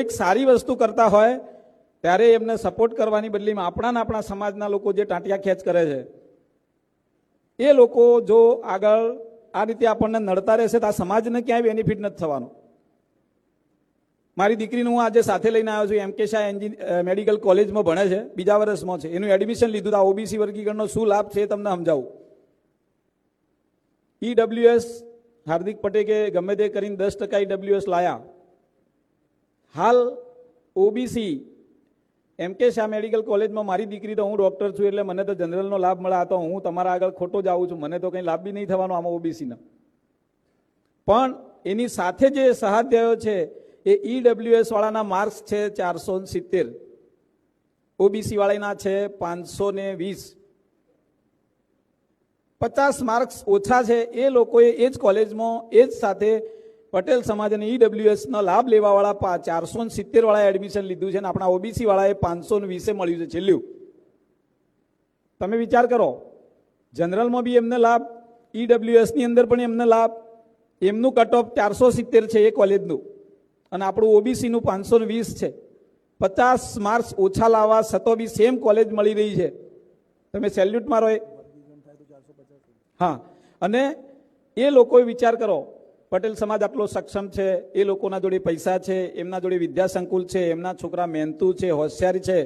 એક સારી વસ્તુ કરતા હોય, ત્યારે એમને સપોર્ટ કરવાની બદલીમાં આપણા ને આપણા સમાજના લોકો જે ટાંટિયા ખેંચ કરે છે, એ લોકો જો આગળ આ રીતે આપણને નડતા રહેશે તો આ સમાજને ક્યાંય બેનિફિટ નથી થવાનું. મારી દીકરીનું હું આજે સાથે લઈને આવ્યો છું એમ કે શાહ એન્જિન મેડિકલ કોલેજમાં ભણે છે, બીજા વર્ષમાં છે. એનું એડમિશન લીધું આ ઓબીસી વર્ગીકરણનો શું લાભ છે એ તમને સમજાવું. ઈડબ્લ્યુએસ હાર્દિક પટેકે ગમે તે કરીને દસ ટકા ઈડબ્લ્યુએસ લાયા. હાલ ઓબીસી એમ કે શાહ મેડિકલ કોલેજમાં મારી દીકરી તો હું ડૉક્ટર છું એટલે મને તો જનરલનો લાભ મળે. તો હું તમારા આગળ ખોટો જ છું. મને તો કંઈ લાભ બી નહીં થવાનો આમાં ઓબીસીના પણ એની સાથે જે સહાધ્યાયો છે એ ઈડબ્લ્યુએસ વાળાના માર્ક્સ છે ચારસો સિત્તેર. ઓબીસી વાળાના છે પાંચસો ને વીસ. પચાસ માર્ક્સ ઓછા છે. એ લોકોએ એ જ કોલેજમાં એ જ સાથે પટેલ સમાજ અને ઈડબ્લ્યુએસનો લાભ લેવાવાળા ચારસો ને સિત્તેર વાળા એડમિશન લીધું છે અને આપણા ઓબીસી વાળાએ પાંચસો ને વીસે મળ્યું છે છેલ્લું. તમે વિચાર કરો, જનરલમાં બી એમને લાભ ઈડબ્લ્યુએસની અંદર પણ એમને લાભ, એમનું કટ ઓફ ચારસો સિત્તેર છે એ કોલેજનું. અને આપણું ઓબીસીનું પાંચસો ને વીસ છે. પચાસ માર્ક્સ ઓછા લાવવા છતો બી સેમ કોલેજ મળી રહી છે. તમે સેલ્યુટ મારો એ. હા, અને એ લોકોએ વિચાર કરો પટેલ સમાજ આટલો સક્ષમ છે, એ લોકોના જોડે પૈસા છે, એમના જોડે વિદ્યા સંકુલ છે, એમના છોકરા મહેનતુ છે, હોશિયારી છે.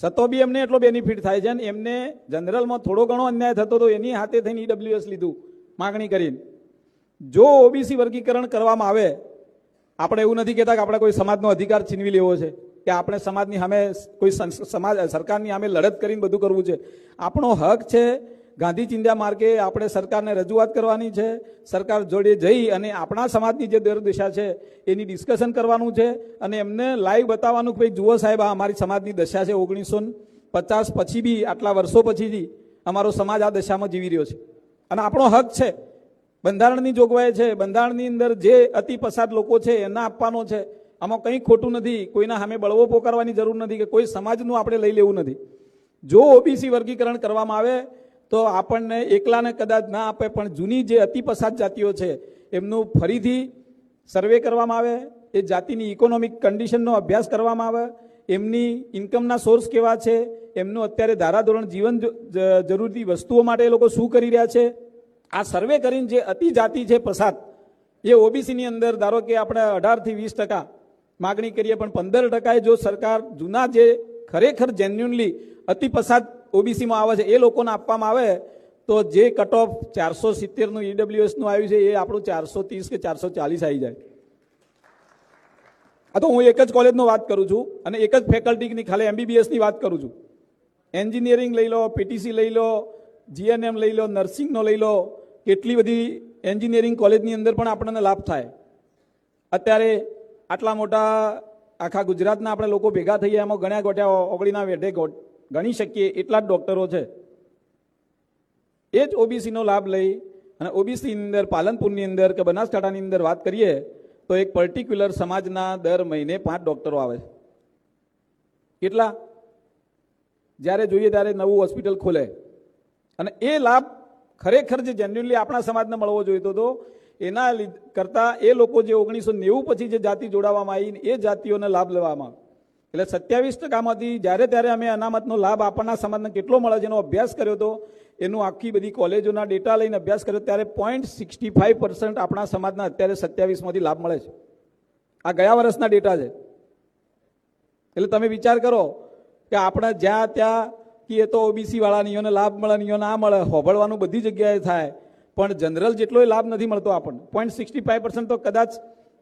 સતો બી એમને એટલો બેનિફિટ થાય છે ને એમને જનરલમાં થોડો ઘણો અન્યાય થતો હતો એની હાથે થઈને ઈડબ્લ્યુએસ લીધું, માગણી કરીને. જો ઓબીસી વર્ગીકરણ કરવામાં આવે, આપણે એવું નથી કહેતા કે આપણે કોઈ સમાજનો અધિકાર છીનવી લેવો છે, કે આપણે સમાજની સામે કોઈ સમાજ, સરકારની સામે લડત કરીને બધું કરવું છે. આપણો હક છે ગાંધી ચિંધ્યા માર્ગે આપણે સરકારને રજૂઆત કરવાની છે. સરકાર જોડે જઈ અને આપણા સમાજની જે દુર્દશા છે, એની ડિસ્કશન કરવાનું છે અને એમને લાઈવ બતાવવાનું કે ભાઈ, જુઓ સાહેબ, આ અમારી સમાજની દશા છે ઓગણીસો પચાસ પછી બી આટલા વર્ષો પછીથી અમારો સમાજ આ દશામાં જીવી રહ્યો છે. અને આપણો હક છે. બંધારણની જોગવાઈ છે. બંધારણની અંદર જે અતિ પસાર લોકો છે, એના આપવાનો છે. આમાં કંઈ ખોટું નથી. કોઈના સામે બળવો પોકારવાની જરૂર નથી કે કોઈ સમાજનું આપણે લઈ લેવું નથી. જો ઓબીસી વર્ગીકરણ કરવામાં આવે તો આપણને એકલાને કદાચ ના આપે, પણ જૂની જે અતિ પસાર જાતિઓ છે, એમનું ફરીથી સર્વે કરવામાં આવે, એ જાતિની ઇકોનોમિક કન્ડિશનનો અભ્યાસ કરવામાં આવે, એમની ઇન્કમના સોર્સ કેવા છે, એમનું અત્યારે ધારાધોરણ જીવન જરૂરી વસ્તુઓ માટે એ લોકો શું કરી રહ્યા છે. આ સર્વે કરીને જે અતિ જાતિ છે પસાદ એ ઓબીસીની અંદર ધારો કે આપણે અઢારથી વીસ ટકા માગણી કરીએ, પણ પંદર ટકાએ જો સરકાર જૂના જે ખરેખર જેન્યુનલી અતિ પસાર ઓબીસીમાં આવે છે, એ લોકોને આપવામાં આવે, તો જે કટ ઓફ ચારસો સિત્તેરનું ઈડબ્લ્યુએસનું આવ્યું છે, એ આપણું ચારસો ત્રીસ કે ચારસો ચાલીસ આવી જાય. આ તો હું એક જ કોલેજનો વાત કરું છું અને એક જ ફેકલ્ટીની ખાલી એમબીબીએસની વાત કરું છું. એન્જિનિયરિંગ લઈ લો પીટીસી લઈ લો જીએનએમ લઈ લો નર્સિંગનો લઈ લો, કેટલી બધી એન્જિનિયરિંગ કોલેજની અંદર પણ આપણને લાભ થાય. અત્યારે આટલા મોટા આખા ગુજરાતના આપણે લોકો ભેગા થઈએ, એમાં ગણ્યા ગોઠ્યા ઓગળીના વેઢે ગણી શકીએ એટલા જ ડૉક્ટરો છે. એ જ ઓબીસીનો લાભ લઈ અને ઓબીસીની અંદર, પાલનપુરની અંદર કે બનાસકાંઠાની અંદર વાત કરીએ, તો એક પર્ટિક્યુલર સમાજના દર મહિને પાંચ ડૉક્ટરો આવે કેટલા? જ્યારે જોઈએ ત્યારે નવું હોસ્પિટલ ખોલે. અને એ લાભ ખરેખર જે જેન્યુનલી આપણા સમાજને મળવો જોઈતો હતો એના કરતાં એ લોકો જે ઓગણીસો નેવું પછી જે જાતિ જોડાવામાં આવી એ જાતિઓને લાભ લેવામાં આવ્યો. એટલે સત્યાવીસ ટકામાંથી જ્યારે ત્યારે અમે અનામતનો લાભ આપણના સમાજને કેટલો મળે છે એનો અભ્યાસ કર્યો હતો, એનું આખી બધી કોલેજોના ડેટા લઈને અભ્યાસ કર્યો, ત્યારે પોઈન્ટ સિક્સટી ફાઈવ પર્સન્ટ આપણા સમાજના અત્યારે સત્યાવીસમાંથી લાભ મળે છે. આ ગયા વર્ષના ડેટા છે. એટલે તમે વિચાર કરો કે આપણે જ્યાં ત્યાં કે એ તો ઓબીસી વાળા નિયોને લાભ મળે નિયો ના મળે, હોભળવાનું બધી જગ્યાએ થાય, પણ જનરલ જેટલો લાભ નથી મળતો આપણને. પોઈન્ટ સિક્સટી ફાઈવ પર્સન્ટ તો કદાચ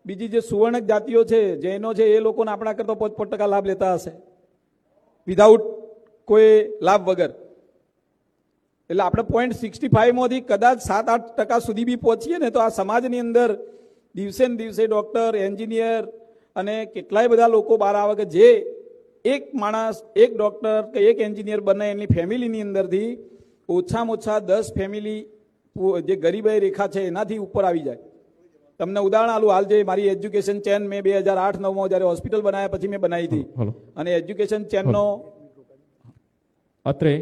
બીજી જે સુવર્ણક જાતિઓ છે જૈનો છે, એ લોકોને આપણા કરતો પોત પોત ટકા લાભ લેતા હશે. વિધાઉટ કોઈ લાભ વગર. એટલે આપણે પોઈન્ટ સિક્સટી ફાઈવમાંથી કદાચ સાત આઠ ટકા સુધી બી પહોંચીએ ને, તો આ સમાજની અંદર દિવસે ને દિવસે ડૉક્ટર એન્જિનિયર અને કેટલાય બધા લોકો બહાર આવે કે જે એક માણસ, એક ડૉક્ટર કે એક એન્જિનિયર બને એની ફેમિલીની અંદરથી ઓછામાં ઓછા દસ ફેમિલી જે ગરીબાઈ રેખા છે, એનાથી ઉપર આવી જાય. તમને ઉદાહરણ આલું હાલ જે મારી એજ્યુકેશન ચેન મેં બે હજાર આઠ નવમાં જ્યારે હોસ્પિટલ બનાવ્યા પછી મેં બનાવી હતી. અને એજ્યુકેશન ચેનનો અત્રે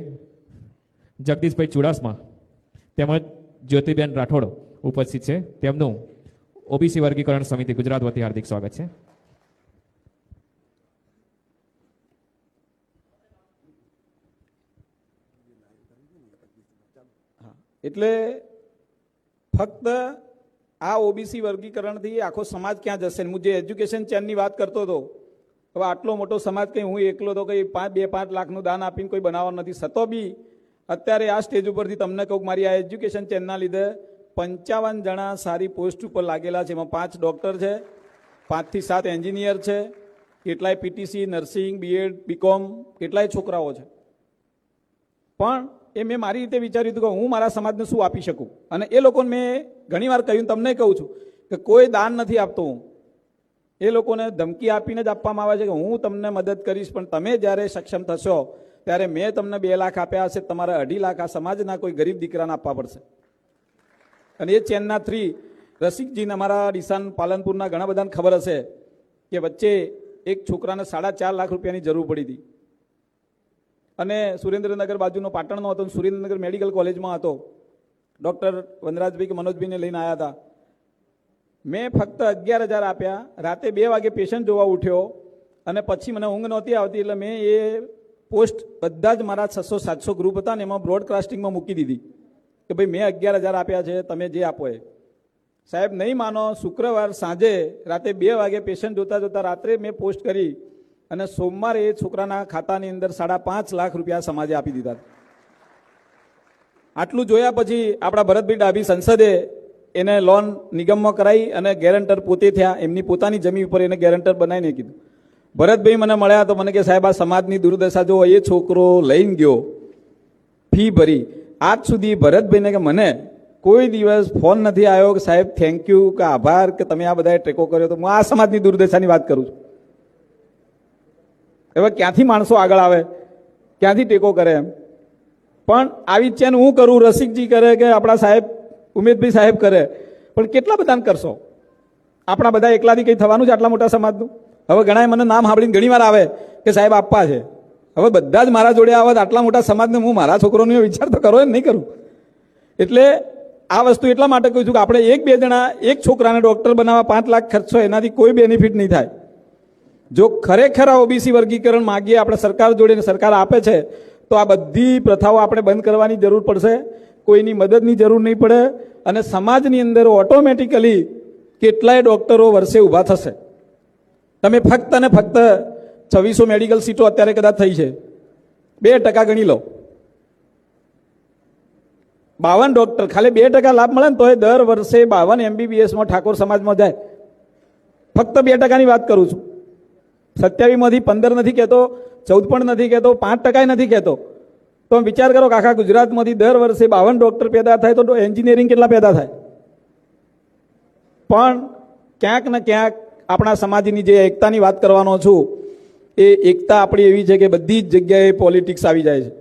જગદીશભાઈ ચુડાસમા તેમજ જ્યોતિબેન રાઠોડ ઉપસ્થિત છે. તેમનું ઓબીસી વર્ગીકરણ સમિતિ ગુજરાત વતી હાર્દિક સ્વાગત છે. એટલે ફક્ત આ ઓબીસી વર્ગીકરણથી આખો સમાજ ક્યાં જશે? હું જે એજ્યુકેશન ચેનની વાત કરતો હતો, હવે આટલો મોટો સમાજ કંઈ હું એકલો તો કંઈ પાંચ, બે, પાંચ લાખનું દાન આપીને કોઈ બનાવવા નથી. થતો બી અત્યારે આ સ્ટેજ ઉપરથી તમને કહું મારી આ એજ્યુકેશન ચેનના લીધે પંચાવન જણા સારી પોસ્ટ ઉપર લાગેલા છે. એમાં પાંચ ડૉક્ટર છે, પાંચથી સાત એન્જિનિયર છે, કેટલાય પીટીસી નર્સિંગ બીએડ બીકોમ કેટલાય છોકરાઓ છે. પણ એ મેં મારી રીતે વિચાર્યું હતું કે હું મારા સમાજને શું આપી શકું? અને એ લોકોને મેં ઘણીવાર કહ્યું તમને કહું છું કે કોઈ દાન નથી આપતો હું. એ લોકોને ધમકી આપીને જ આપવામાં આવે છે કે હું તમને મદદ કરીશ, પણ તમે જ્યારે સક્ષમ થશો, ત્યારે મેં તમને બે લાખ આપ્યા હશે, તમારે અઢી લાખ આ સમાજના કોઈ ગરીબ દીકરાને આપવા પડશે. અને એ ચેનના થ્રી, રસિકજીને અમારા ડીસાન પાલનપુરના ઘણા બધાને ખબર હશે કે વચ્ચે એક છોકરાને સાડા ચાર લાખ રૂપિયાની જરૂર પડી હતી. અને સુરેન્દ્રનગર બાજુનો પાટણનો હતો સુરેન્દ્રનગર મેડિકલ કોલેજમાં હતો. ડૉક્ટર વનરાજભાઈ કે મનોજભાઈને લઈને આવ્યા હતા. મેં ફક્ત અગિયાર હજાર આપ્યા. રાતે બે વાગે પેશન્ટ જોવા ઉઠ્યો અને પછી મને ઊંઘ નહોતી આવતી એટલે મેં એ પોસ્ટ બધા જ મારા છસો સાતસો ગ્રુપ હતા ને એમાં બ્રોડકાસ્ટિંગમાં મૂકી દીધી કે ભાઈ મેં અગિયાર હજાર આપ્યા છે, તમે જે આપો એ. સાહેબ, નહીં માનો, શુક્રવાર સાંજે રાતે બે વાગે પેશન્ટ જોતા જોતા રાત્રે મેં પોસ્ટ કરી અને સોમવારે એ છોકરાના ખાતાની અંદર સાડા પાંચ લાખ રૂપિયા સમાજે આપી દીધા. આટલું જોયા પછી આપણા ભરતભાઈ ડાભી સંસદે એને લોન નિગમમાં કરાવી અને ગેરંટર પોતે થયા. એમની પોતાની જમીન ઉપર એને ગેરંટર બનાવીને કીધું. ભરતભાઈ મને મળ્યા તો મને કે, સાહેબ, આ સમાજની દુર્દશા જો એ છોકરો લઈને ગયો, ફી ભરી. આજ સુધી ભરતભાઈને કે, મને કોઈ દિવસ ફોન નથી આવ્યો કે, સાહેબ થેન્ક યુ કે આભાર, કે તમે આ બધાએ ટેકો કર્યો. તો હું આ સમાજની દુર્દશાની વાત કરું છું. હવે ક્યાંથી માણસો આગળ આવે? ક્યાંથી ટેકો કરે એમ? પણ આવી ચેન હું કરું, રસિકજી કરે કે આપણા સાહેબ, ઉમેદભાઈ સાહેબ કરે. પણ કેટલા બધાને કરશો? આપણા બધા એકલાથી કંઈ થવાનું છે આટલા મોટા સમાજનું? હવે ઘણાએ મને નામ સાંભળીને ઘણીવાર આવે કે સાહેબ આપવા છે. હવે બધા જ મારા જોડે આવે આટલા મોટા સમાજને હું મારા છોકરોનો વિચાર તો કરો જ નહીં કરું. એટલે આ વસ્તુ એટલા માટે કહું છું કે આપણે એક બે જણા, એક છોકરાને ડૉક્ટર બનાવવા પાંચ લાખ ખર્ચો એનાથી કોઈ બેનિફિટ નહીં થાય. જો ખરેખર આ ઓબીસી વર્ગીકરણ માગીએ, આપણે સરકાર જોડે સરકાર આપે છે, તો આ બધી પ્રથાઓ આપણે બંધ કરવાની જરૂર પડશે. કોઈની મદદની જરૂર નહીં પડે અને સમાજની અંદર ઓટોમેટિકલી કેટલાય ડૉક્ટરો વર્ષે ઊભા થશે. તમે ફક્ત અને ફક્ત છવ્વીસો મેડિકલ સીટો અત્યારે કદાચ થઈ છે. બે ટકા ગણી લો. બાવન ડૉક્ટર, ખાલી બે ટકા લાભ મળે ને તો એ દર વર્ષે બાવન એમબીબીએસમાં ઠાકોર સમાજમાં જાય. ફક્ત બે ટકાની વાત કરું છું. સત્યાવીસમાંથી પંદર નથી કહેતો ચૌદ પણ નથી કહેતો, પાંચ ટકાય નથી કહેતો. તો વિચાર કરો કે આખા ગુજરાતમાંથી દર વર્ષે બાવન ડૉક્ટર પેદા થાય તો એન્જિનિયરિંગ કેટલા પેદા થાય? પણ ક્યાંક ને ક્યાંક આપણા સમાજની જે એકતાની વાત કરવાનો છું, એ એકતા આપણી એવી છે કે બધી જ જગ્યાએ પોલિટિક્સ આવી જાય છે.